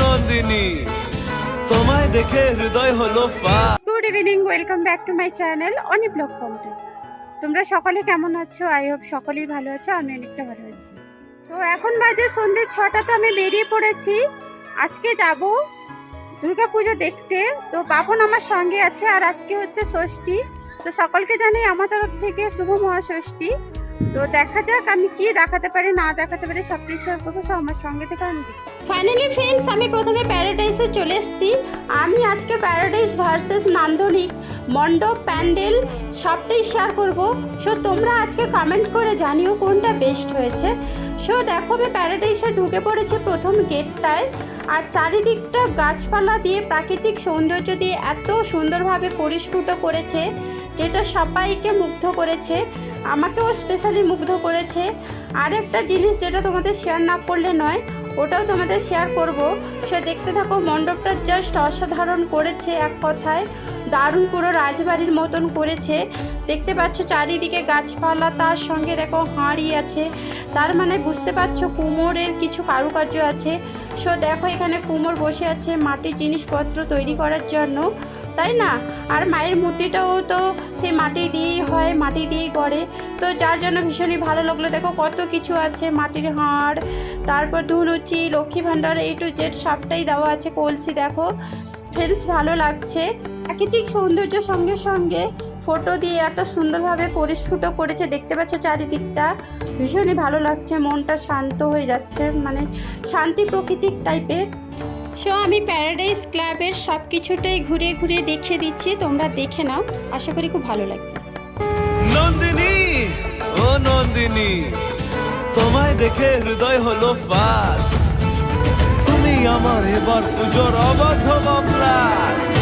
নন্দিনী, তোমায় দেখে হৃদয় হলো ফা। Good evening welcome back to my channel Oni blog content তোমরা সকলে কেমন আছো? আই হোপ সকলেই ভালো আছো আমি অনেকটা ভালো আছি। তো এখন বাজে সন্ধ্যে ছটা, তো আমি বেরিয়ে পড়েছি। আজকে যাব দুর্গা পুজো দেখতে। তো বাপন আমার সঙ্গে আছে, আর আজকে হচ্ছে ষষ্ঠী। তো সকলকে জানাই আমার তরফ থেকে শুভ মহাষষ্ঠী। তো দেখা যাক আমি কি দেখাতে পারি, না দেখাতে পারি, সব শেয়ার করব সব আমার সঙ্গে থেকে আমি ফাইনালি ফ্রেন্ডস আমি প্রথমে প্যারাডাইসে চলে এসেছি। আমি আজকে প্যারাডাইস ভার্সেস নান্দনিক মণ্ডপ প্যান্ডেল সবটাই শেয়ার করব। সো তোমরা আজকে কমেন্ট করে জানিও কোনটা বেস্ট হয়েছে। সো দেখো, আমি প্যারাডাইসে ঢুকে পড়েছি প্রথম গেটটায় আর চারিদিকটা গাছপালা দিয়ে প্রাকৃতিক সৌন্দর্য দিয়ে এত সুন্দরভাবে পরিস্ফুট করেছে, যেটা সবাইকে মুগ্ধ করেছে। আমাকেও স্পেশালি মুগ্ধ করেছে। আর একটা জিনিস যেটা তোমাদের শেয়ার না করলে নয়, ওটাও তোমাদের শেয়ার করব। সে দেখতে থাকো, মণ্ডপটা জাস্ট অসাধারণ করেছে এক কথায়। দারুণ পুরো রাজবাড়ির মতন করেছে। দেখতে পাচ্ছ চারিদিকে গাছপালা, তার সঙ্গে দেখো হাঁড়ি আছে। তার মানে বুঝতে পারছ কুমোরের কিছু কারুকার্য আছে। সো দেখো এখানে কুমোর বসে আছে মাটির জিনিসপত্র তৈরি করার জন্য। তাই না? আর মায়ের মূর্তিটাও তো সেই মাটি দিয়েই হয়, মাটি দিয়েই করে। তো যার জন্য ভীষণই ভালো লাগল। দেখো কত কিছু আছে, মাটির হাড়, তারপর ধুনুচি লক্ষ্মী ভাণ্ডার এই টু জেড সবটাই দেওয়া আছে, কলসি দেখো। ফ্রেন্ডস ভালো লাগছে। প্রাকৃতিক সৌন্দর্য সঙ্গে সঙ্গে ফটো দিয়ে এত সুন্দরভাবে পরিস্ফুট করেছে, দেখতে পাচ্ছ চারিদিকটা। ভীষণই ভালো লাগছে, মনটা শান্ত হয়ে যাচ্ছে মানে শান্তি প্রকৃতিক টাইপের সো আমি প্যারাডাইস ক্লাবের সব কিছুটাই ঘুরে ঘুরে দেখে দিচ্ছি, তোমরা দেখে নাও, আশা করি খুব ভালো লাগবে। নন্দিনী, ও নন্দিনী, তোমায় দেখে হৃদয় হলো ফাস্ট তুমি আমার এবার পুজোর অবাধ ব্লাস্ট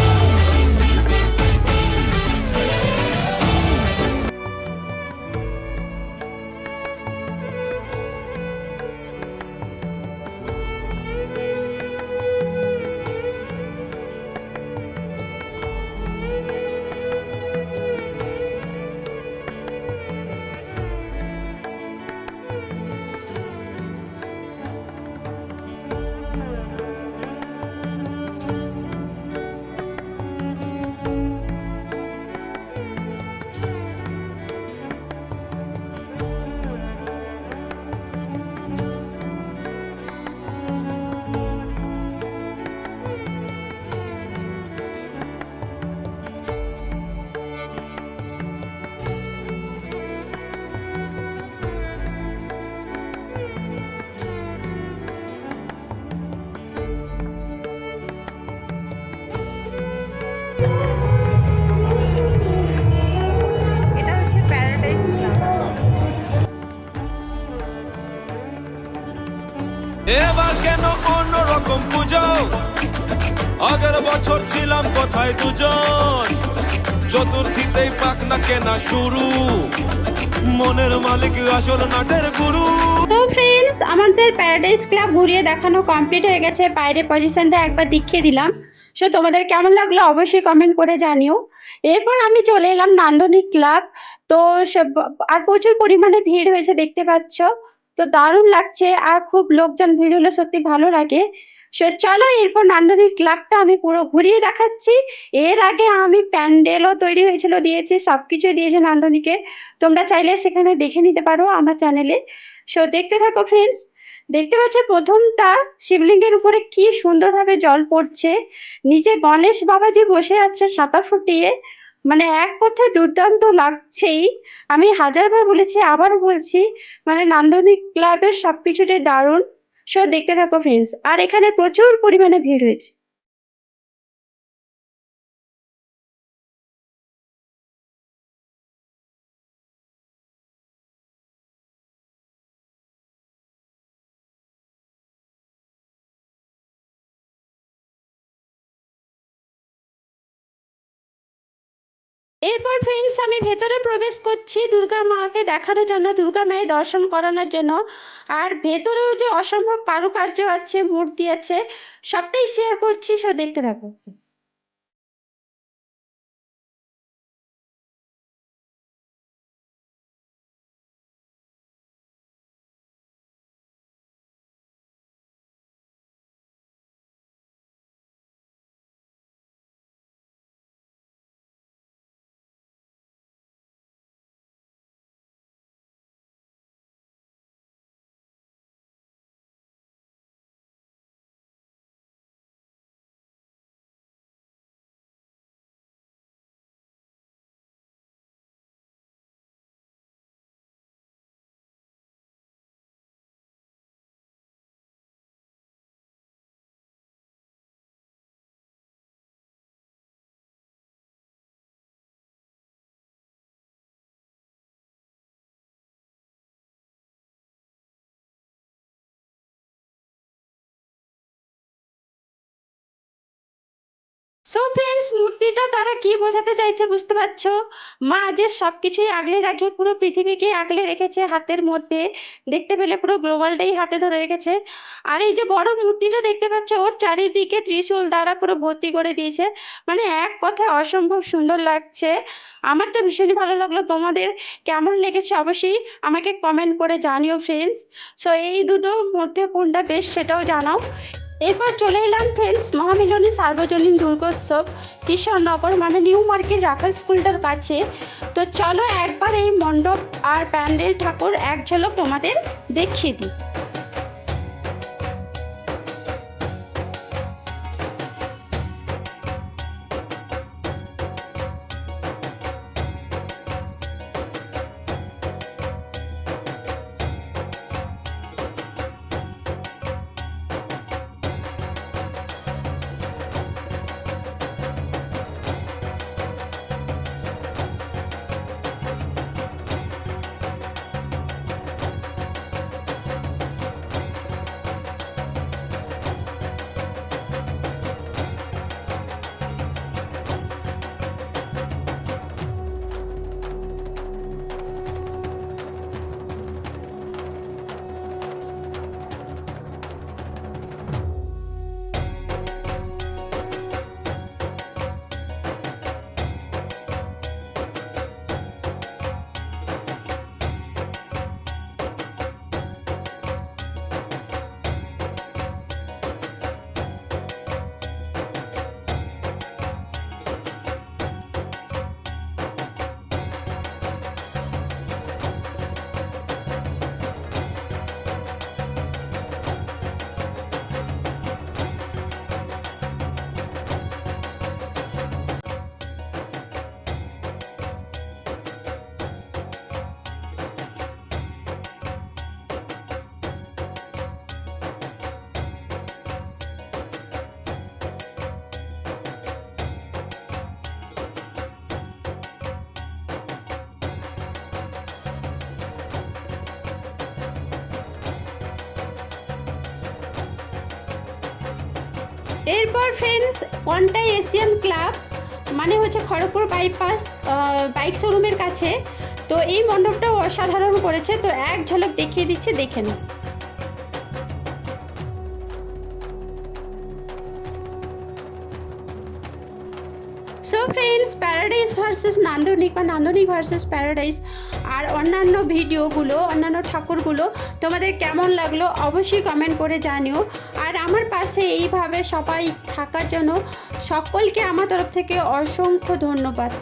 কেন অন্যরকম পুজো আগের বছর ছিলাম কোথায় দুজন? চতুর্থীতেই পাক না কেনা শুরু। মনের মালিক আসল নাটের গুরু। ফ্রেন্ডস আমাদের প্যারাডাইস ক্লাব ঘুরিয়ে দেখানো কমপ্লিট হয়ে গেছে। বাইরের পজিশনটা একবার দেখিয়ে দিলাম। সো তোমাদের কেমন লাগল অবশ্যই কমেন্ট করে জানিও। এরপর আমি চলে এলাম নান্দনিক ক্লাব তো আর প্রচুর পরিমাণে ভিড় হয়েছে, দেখতে পাচ্ছ। তো দারুণ লাগছে আর খুব লোকজন ভিড় হলে সত্যি ভালো লাগে। সো চলো এরপর নান্দনিক ক্লাবটা আমি পুরো ঘুরিয়ে দেখাচ্ছি। এর আগে আমি প্যান্ডেলও তৈরি হয়েছিল, দিয়েছি, সবকিছু দিয়েছে নান্দনিকে। তোমরা চাইলে সেখানে দেখে নিতে পারো আমার চ্যানেলে। সো দেখতে থাকো ফ্রেন্ডস দেখতে পাচ্ছ প্রথমটা শিবলিঙ্গের উপরে কি সুন্দরভাবে জল পড়ছে। নিচে গণেশ বাবাজি বসে আছে ছাতা ফুটিয়ে। মানে এক কথায় দুর্দান্ত লাগছেই। আমি হাজারবার বলেছি আবার বলছি মানে নান্দনিক ক্লাবের সবকিছুটাই দারুণ। সব দেখতে থাকো ফ্রেন্ডস আর এখানে প্রচুর পরিমাণে ভিড় হয়েছে। এরপর ফ্রেন্ডস আমি ভেতরে প্রবেশ করছি দুর্গা মাকে দেখানোর জন্য, দুর্গা মায়ের দর্শন করানোর জন্য। আর ভেতরেও যে অসম্ভব কারুকার্য আছে, মূর্তি আছে, সবটাই শেয়ার করছি সো দেখতে থাকো। সো ফ্রেন্ডস মূর্তিটা তারা কি বোঝাতে চাইছে বুঝতে পারছ? মা যে সব কিছুই আগলে রাখে, পুরো পৃথিবীকে আগলে রেখেছে হাতের মধ্যে, দেখতে পেলে পুরো গ্লোবালটাই হাতে ধরে রেখেছে। আর এই যে বড় মূর্তিটা দেখতে পাচ্ছ, ওর চারিদিকে ত্রিশূল দ্বারা পুরো ভর্তি করে দিয়েছে। মানে এক কথায় অসম্ভব সুন্দর লাগছে। আমার তো ভীষণই ভালো লাগল। তোমাদের কেমন লেগেছে অবশ্যই আমাকে কমেন্ট করে জানিও ফ্রেন্ডস সো এই দুটোর মধ্যে কোনটা বেশ সেটাও জানাও। এরপর চলে এলাম ফ্রেন্ডস মহামিলনী সার্বজনীন দুর্গোৎসব কিশোরনগর মানে নিউ মার্কেট রাখাল স্কুলটার কাছে। তো চলো একবার এই মণ্ডপ আর প্যান্ডেল ঠাকুর এক ঝলক তোমাদের দেখিয়ে দিই। এরপর ফ্রেন্ডস কন্টাই এশিয়ান ক্লাব মানে হচ্ছে খড়গপুর বাইপাস বাইক শোরুমের কাছে। তো এই মণ্ডপটাও অসাধারণ করেছে। তো এক ঝলক দেখিয়ে দিচ্ছে, দেখে নাও। ভার্সেস নান্দনিক বা নান্দনিক ভার্সেস প্যারাডাইস আর অন্যান্য ভিডিওগুলো, অন্যান্য ঠাকুরগুলো তোমাদের কেমন লাগল অবশ্যই কমেন্ট করে জানিও। আর আমার পাশে এইভাবে সবাই থাকার জন্য সকলকে আমার তরফ থেকে অসংখ্য ধন্যবাদ।